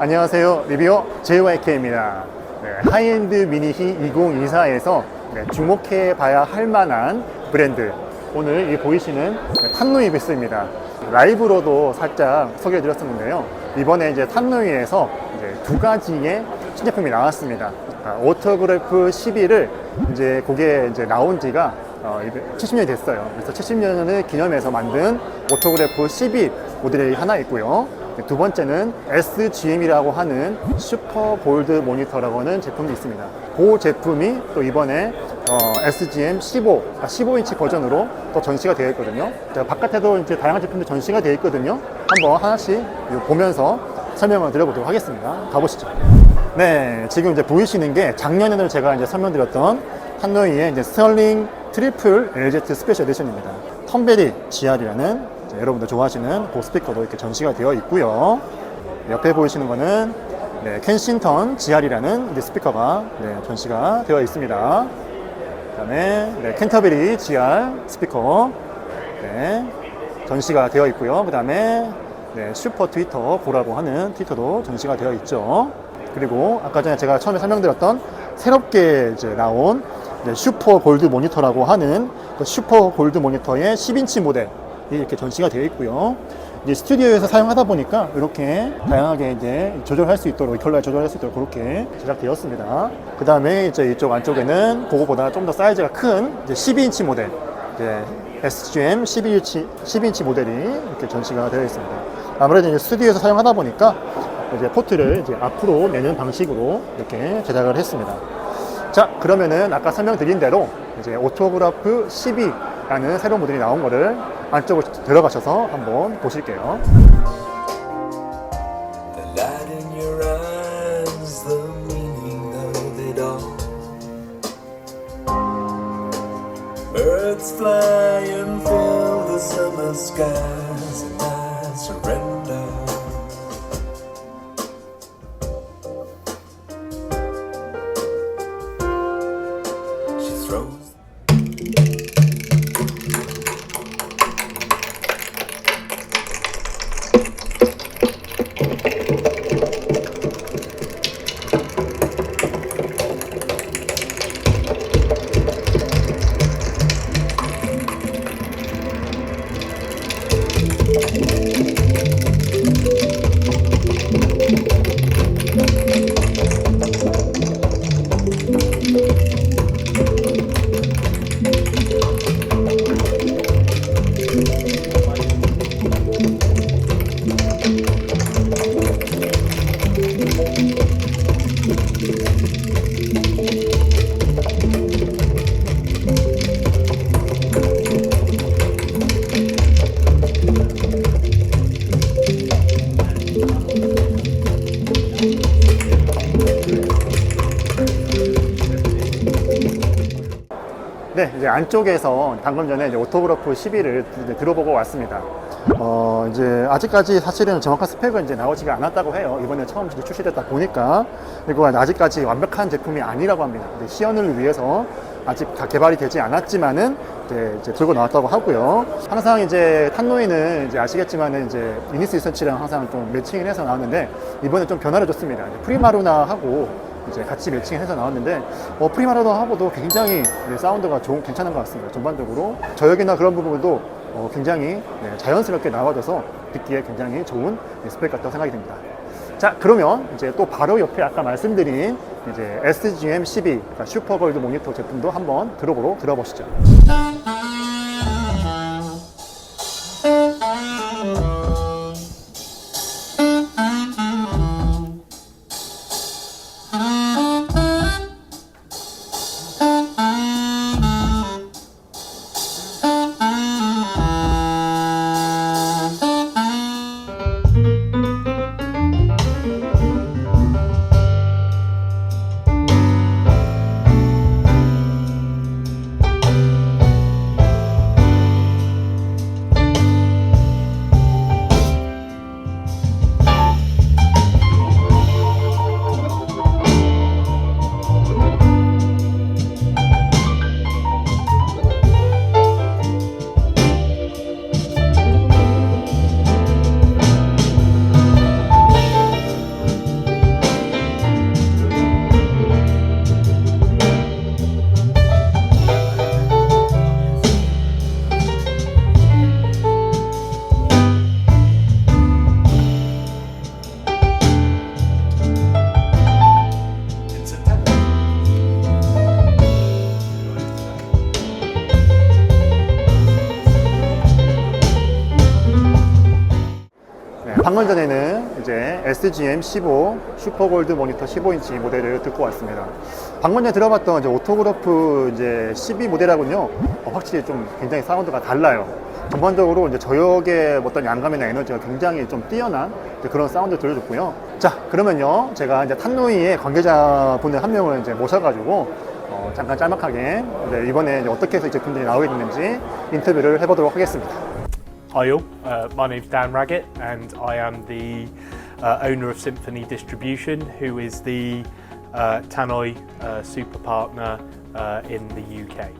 안녕하세요. 리뷰어 JYK입니다. 네, 하이엔드 미니히 2024에서 주목해 봐야 할 만한 브랜드. 오늘 이 보이시는 네, 탄노이 베스입니다. 라이브로도 살짝 소개해 드렸었는데요. 이번에 이제 탄노이에서 이제 두 가지의 신제품이 나왔습니다. 아, 오토그래프 12를 이제 그게 이제 나온 지가 어, 70년이 됐어요. 그래서 70년을 기념해서 만든 오토그래프 12 모델이 하나 있고요. 두 번째는 SGM이라고 하는 슈퍼 골드 모니터라고 하는 제품이 있습니다. 그 제품이 또 이번에 어, SGM 15, 아, 15인치 버전으로 또 전시가 되어 있거든요. 자, 바깥에도 이제 다양한 제품들 전시가 되어 있거든요. 한번 하나씩 보면서 설명을 드려보도록 하겠습니다. 가보시죠. 네, 지금 이제 보이시는 게 작년에도 제가 이제 설명드렸던 한노이의 이제 스털링 트리플 LZ 스페셜 에디션입니다. 텀베리 GR이라는 여러분들 좋아하시는 그 스피커도 이렇게 전시가 되어 있고요. 옆에 보이시는 거는 네, 켄싱턴 GR이라는 스피커가 네, 전시가 되어 있습니다. 그다음에 네, 켄터베리 GR 스피커 네, 전시가 되어 있고요. 그다음에 네, 슈퍼 트위터 고라고 하는 트위터도 전시가 되어 있죠. 그리고 아까 전에 제가 처음에 설명드렸던 새롭게 이제 나온 이제 슈퍼 골드 모니터라고 하는 그 슈퍼 골드 모니터의 10인치 모델 이 이렇게 전시가 되어 있고요. 이제 스튜디오에서 사용하다 보니까 이렇게 다양하게 이제 조절할 수 있도록 컬러에 조절할 수 있도록 그렇게 제작되었습니다. 그 다음에 이제 이쪽 안쪽에는 그거보다 좀 더 사이즈가 큰 이제 12인치 모델, 이제 SGM 12인치 12인치 모델이 이렇게 전시가 되어 있습니다. 아무래도 이제 스튜디오에서 사용하다 보니까 이제 포트를 이제 앞으로 내는 방식으로 이렇게 제작을 했습니다. 자, 그러면은 아까 설명드린 대로 이제 오토그래프 12라는 새로운 모델이 나온 거를 안쪽으로 들어가셔서 한번 보실게요. 네, 이제 안쪽에서 방금 전에 이제 오토그래프 12를 들어보고 왔습니다. 어, 이제 아직까지 사실은 정확한 스펙은 이제 나오지가 않았다고 해요. 이번에 처음 출시됐다 보니까. 그리고 아직까지 완벽한 제품이 아니라고 합니다. 시연을 위해서 아직 다 개발이 되지 않았지만은 이제, 이제 들고 나왔다고 하고요. 항상 이제 탄노이는 이제 아시겠지만은 이제 유니스 리서치랑 항상 좀 매칭을 해서 나왔는데 이번에 좀 변화를 줬습니다. 프리마루나하고 이제 같이 매칭해서 나왔는데 어, 프리마라도 하고도 굉장히 네, 사운드가 좋은 괜찮은 것 같습니다. 전반적으로 저역이나 그런 부분도 어, 굉장히 네, 자연스럽게 나와줘서 듣기에 굉장히 좋은 네, 스펙 같다고 생각이 듭니다. 자 그러면 이제 또 바로 옆에 아까 말씀드린 이제 SGM 12 그러니까 슈퍼골드 모니터 제품도 한번 들어보러 들어보시죠. SGM 15 슈퍼골드 모니터 15인치 모델을 듣고 왔습니다. 방금 전에 들어봤던 이제 오토그래프 이제 12 모델하고는요, 어, 확실히 좀 굉장히 사운드가 달라요. 전반적으로 이제 저역의 어떤 양감이나 에너지가 굉장히 좀 뛰어난 그런 사운드 들려줬고요. 자, 그러면요, 제가 이제 탄노이의 관계자분을 한 명을 이제 모셔가지고 어, 잠깐 짤막하게 네, 이번에 어떻게 해서 이 제품들이 나오게 됐는지 인터뷰를 해보도록 하겠습니다. Hi all, uh, my name's Dan Raggett and I am the uh, owner of Symphony Distribution, who is the uh, Tannoy uh, super partner uh, in the UK.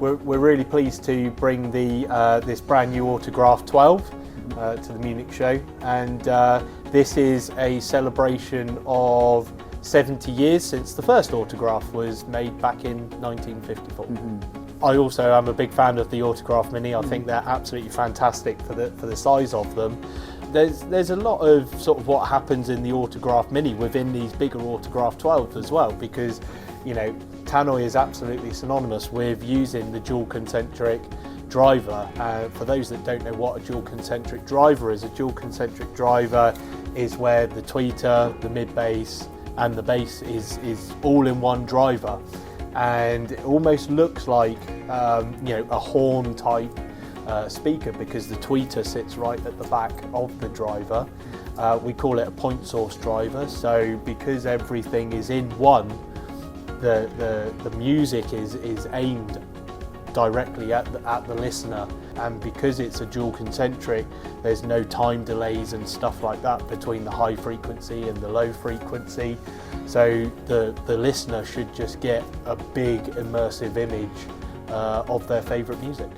We're, we're really pleased to bring the, uh, this brand new Autograph 12 uh, to the Munich show, and uh, this is a celebration of 70 years since the first autograph was made back in 1954. I also am a big fan of the Autograph Mini. I think they're absolutely fantastic for the for the size of them. There's there's a lot of sort of what happens in the Autograph Mini within these bigger Autograph 12s as well, because you know Tannoy is absolutely synonymous with using the dual concentric driver. Uh, for those that don't know what a dual concentric driver is, a dual concentric driver is where the tweeter, the mid bass, and the bass is is all in one driver and it almost looks like um, you know a horn type uh, speaker because the tweeter sits right at the back of the driver. Uh, we call it a point source driver. So because everything is in one, the the, the music is is aimed directly at the, at the listener. And because it's a dual concentric there's no time delays and stuff like that between the high frequency and the low frequency. So the the listener should just get a big immersive image uh, of their favorite music.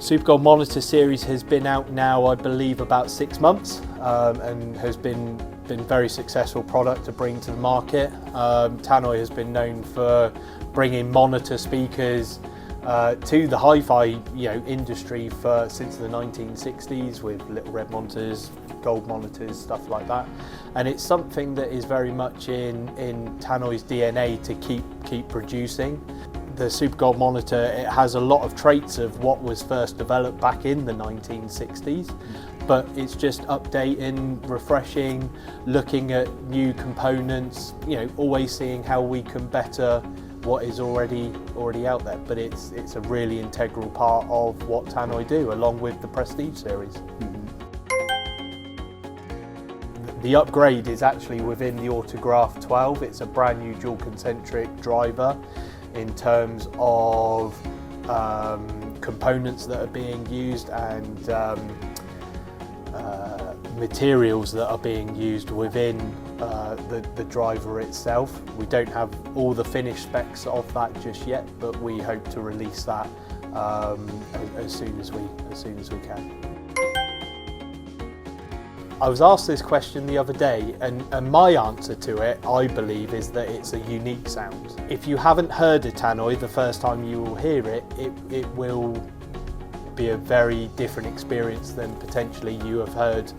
Super Gold Monitor series has been out now, I believe, about six months, um, and has been been very successful product to bring to the market. Um, Tannoy has been known for bringing monitor speakers uh, to the hi-fi you know industry for since the 1960s with little red monitors, gold monitors, stuff like that, and it's something that is very much in in Tannoy's DNA to keep keep producing. The Super Gold monitor it has a lot of traits of what was first developed back in the 1960s but it's just updating refreshing looking at new components you know always seeing how we can better what is already already out there. But it's it's a really integral part of what Tannoy do along with the Prestige series. The upgrade is actually within the Autograph 12. It's a brand new dual concentric driver in terms of um, components that are being used and um, materials that are being used within uh, the, the driver itself. We don't have all the finished specs of that just yet, but we hope to release that um, as, as soon as we as soon as we can. I was asked this question the other day, and, and my answer to it, I believe, is that it's a unique sound. If you haven't heard a tannoy the first time you will hear it, it, it will be a very different experience than potentially you have heard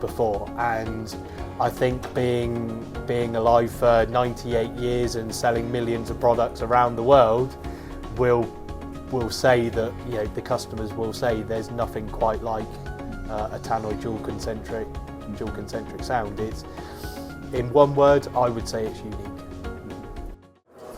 before. And I think being being alive for 98 years and selling millions of products around the world will will say that you know the customers will say there's nothing quite like uh, a tannoy dual concentric dual concentric sound. It's in one word, I would say it's unique.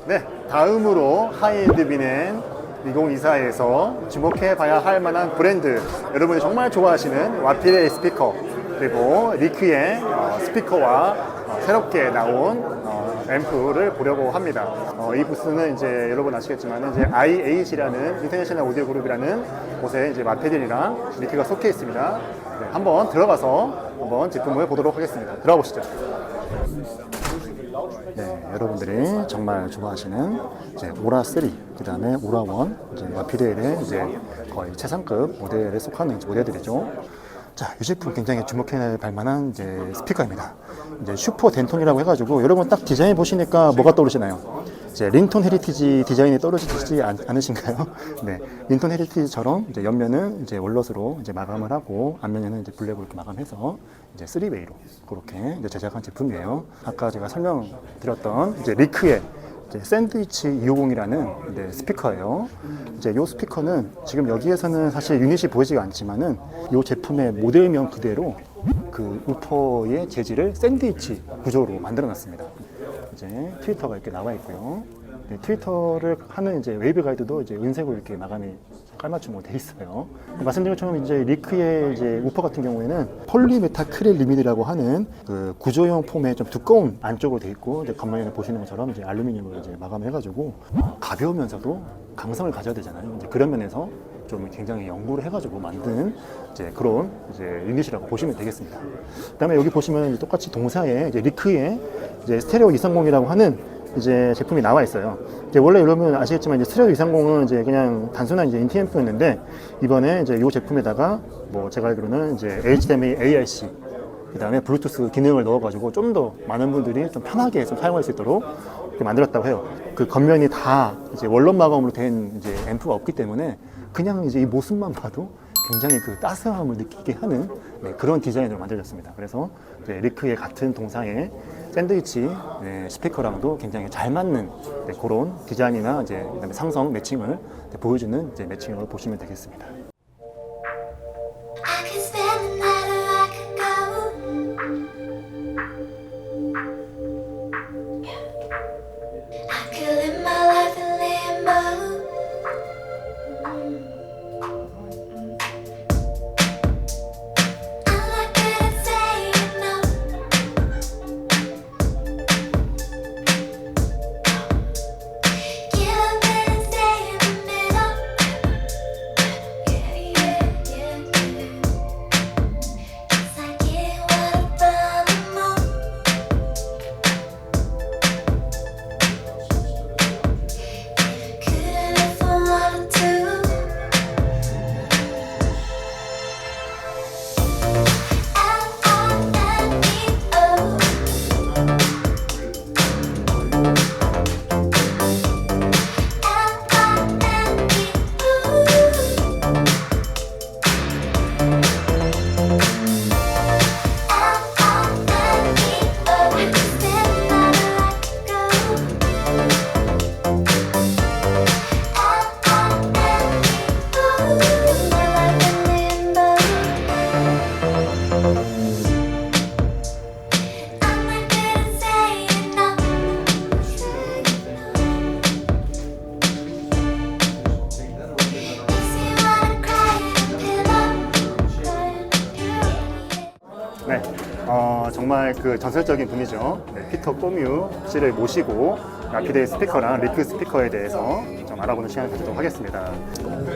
네, 다음으로 하이엔드 비넨 2024에서 주목해 봐야 할 만한 브랜드 여러분이 정말 좋아하시는 와필의 스피커 그리고 리크의 어, 스피커와 어, 새롭게 나온 어, 앰프를 보려고 합니다. 어, 이 부스는 이제 여러분 아시겠지만 이제 IH라는 인터내셔널 오디오 그룹이라는 곳에 이제 마페들이랑 리크가 속해 있습니다. 네, 한번 들어가서 한번 제품을 보도록 하겠습니다. 들어가 보시죠. 네, 여러분들이 정말 좋아하시는 이제 오라 3, 그 다음에 오라 1, 이제 마피레일의 이제 거의 최상급 모델에 속하는 모델들이죠. 자, 이 제품 굉장히 주목해 볼 만한 이제 스피커입니다. 이제 슈퍼 덴톤이라고 해가지고 여러분 딱 디자인 보시니까 뭐가 떠오르시나요? 이제 링톤 헤리티지 디자인이 떨어지지 않, 않으신가요? 네, 링톤 헤리티지처럼 이제 옆면은 이제 월넛으로 이제 마감을 하고 앞면에는 이제 블랙으로 이렇게 마감해서 이제 3웨이로 그렇게 이제 제작한 제품이에요. 아까 제가 설명드렸던 이제 리크의 샌드위치 250이라는 네, 스피커예요. 이제 이 스피커는 지금 여기에서는 사실 유닛이 보이지가 않지만은 이 제품의 모델명 그대로 그 우퍼의 재질을 샌드위치 구조로 만들어 놨습니다. 이제 트위터가 이렇게 나와 있고요. 네, 트위터를 하는 이제 웨이브 가이드도 이제 은색으로 이렇게 마감이 깔맞춤으로 돼 있어요. 말씀드린 것처럼 이제 리크의 이제 우퍼 같은 경우에는 폴리메타크릴 리미드라고 하는 그 구조형 폼의 좀 두꺼운 안쪽으로 돼 있고 이제 겉면에 보시는 것처럼 이제 알루미늄으로 이제 마감해가지고 가벼우면서도 강성을 가져야 되잖아요. 이제 그런 면에서 좀 굉장히 연구를 해가지고 만든 이제 그런 이제 유닛이라고 보시면 되겠습니다. 그다음에 여기 보시면 똑같이 동사에 이제 리크의 이제 스테레오 230이라고 하는 이제 제품이 나와 있어요. 이제 원래 여러분 아시겠지만 이제 스테레오 230은 이제 그냥 단순한 이제 인티앰프였는데 이번에 이제 이 제품에다가 뭐 제가 알기로는 이제 HDMI ARC 그다음에 블루투스 기능을 넣어가지고 좀 더 많은 분들이 좀 편하게 좀 사용할 수 있도록 만들었다고 해요. 그 겉면이 다 이제 원론 마감으로 된 이제 앰프가 없기 때문에 그냥 이제 이 모습만 봐도 굉장히 그 따스함을 느끼게 하는 네, 그런 디자인으로 만들어졌습니다. 그래서 이제 리크의 같은 동상의 샌드위치 네, 스피커랑도 굉장히 잘 맞는 네, 그런 디자인이나 이제 그다음에 상성 매칭을 네, 보여주는 이제 매칭으로 보시면 되겠습니다. 전설적인 분이죠. 네, 피터 꼬뮤 씨를 모시고 라피드의 스피커랑 리크 스피커에 대해서 좀 알아보는 시간을 가지도록 하겠습니다.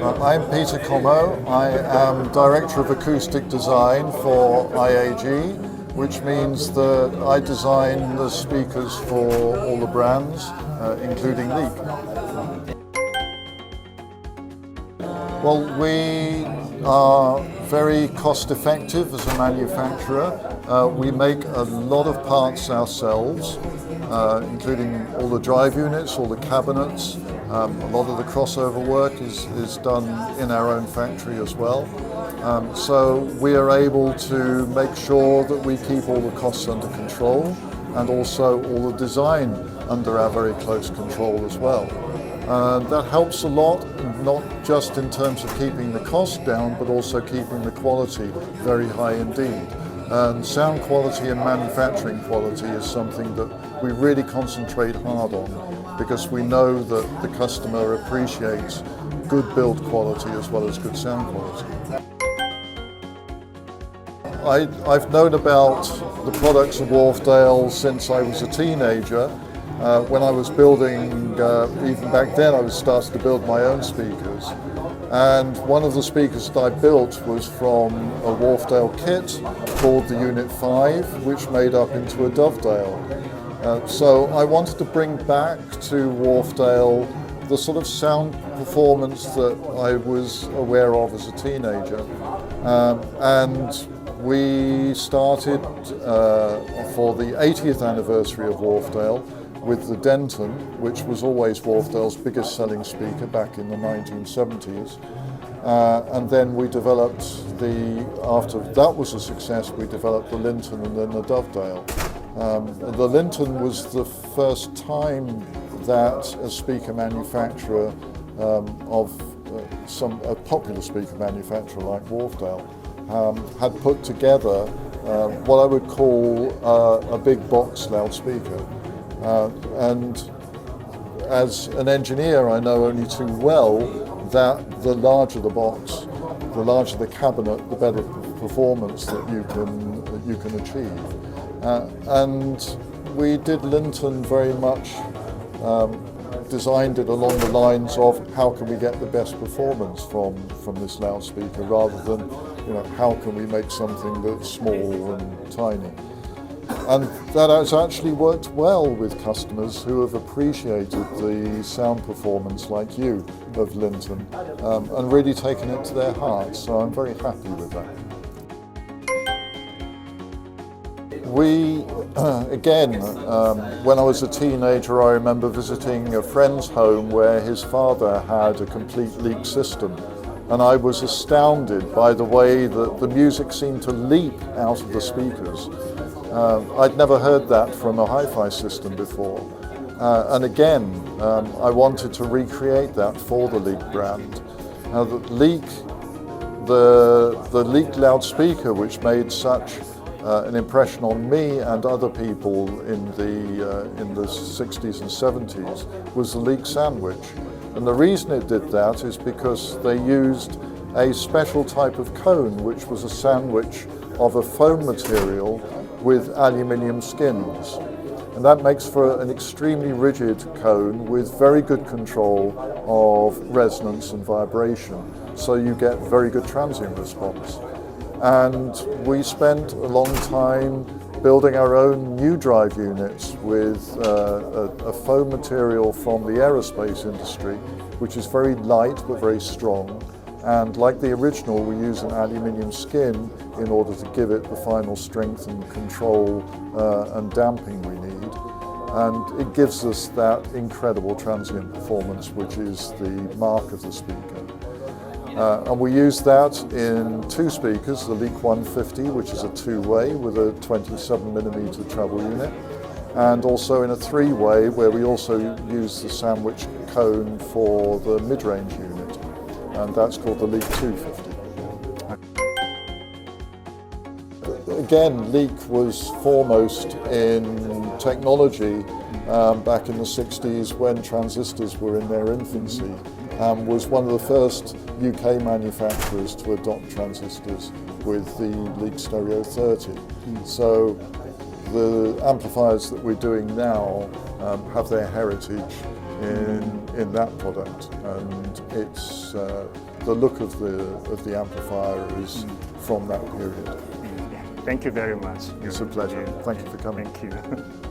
Uh, I'm Peter Como. I am Director of Acoustic Design for IAG, which means that I design the speakers for all the brands, uh, including Leak. Well, we are very cost effective as a manufacturer. uh, we make a lot of parts ourselves, uh, including all the drive units, all the cabinets. Um, a lot of the crossover work is, is done in our own factory as well. Um, so we are able to make sure that we keep all the costs under control and also all the design under our very close control as well. Uh, that helps a lot, not just in terms of keeping the cost down, but also keeping the quality very high indeed. And sound quality and manufacturing quality is something that we really concentrate hard on because we know that the customer appreciates good build quality as well as good sound quality. I, I've known about the products of Wharfdale since I was a teenager. Uh, when I was building, uh, even back then, I was starting to build my own speakers. And one of the speakers that I built was from a Wharfdale kit called the Unit 5, which made up into a Dovedale. Uh, so I wanted to bring back to Wharfdale the sort of sound performance that I was aware of as a teenager. Um, and we started uh, for the 80th anniversary of Wharfdale with the Denton, which was always Wharfdale's biggest selling speaker back in the 1970s. Uh, and then we developed the, after that was a success, we developed the Linton and then the Dovedale. Um, the Linton was the first time that a speaker manufacturer um, of uh, some a popular speaker manufacturer like Wharfdale um, had put together uh, what I would call uh, a big box loudspeaker. Uh, and as an engineer, I know only too well that the larger the box, the larger the cabinet, the better performance that you can that you can achieve. Uh, and we did Linton very much um, designed it along the lines of how can we get the best performance from from this loudspeaker, rather than you know how can we make something that's small and tiny. And that has actually worked well with customers who have appreciated the sound performance, like you, of Linton, um, and really taken it to their hearts. So I'm very happy with that. We, again, um, when I was a teenager, I remember visiting a friend's home where his father had a complete leak system. And I was astounded by the way that the music seemed to leap out of the speakers. Um, I'd never heard that from a hi-fi system before. Uh, and again, um, I wanted to recreate that for the Leak brand. Now, the Leak, the, the Leak loudspeaker, which made such uh, an impression on me and other people in the, uh, in the 60s and 70s, was the Leak sandwich. And the reason it did that is because they used a special type of cone, which was a sandwich of a foam material with aluminium skins. And that makes for an extremely rigid cone with very good control of resonance and vibration. So you get very good transient response. And we spent a long time building our own new drive units with uh, a, a foam material from the aerospace industry, which is very light but very strong. And like the original, we use an aluminium skin in order to give it the final strength and control uh, and damping we need. And it gives us that incredible transient performance, which is the mark of the speaker. Uh, and we use that in two speakers, the Leak 150, which is a two-way with a 27 millimeter travel unit, and also in a three-way where we also use the sandwich cone for the mid-range unit, and that's called the Leak 250. Again, Leek was foremost in technology um, back in the 60s when transistors were in their infancy and was one of the first UK manufacturers to adopt transistors with the Leek Stereo 30. So the amplifiers that we're doing now um, have their heritage in, in that product and it's uh, the look of the, of the amplifier is from that period. Thank you very much. It's a pleasure. Thank you for coming. Thank you.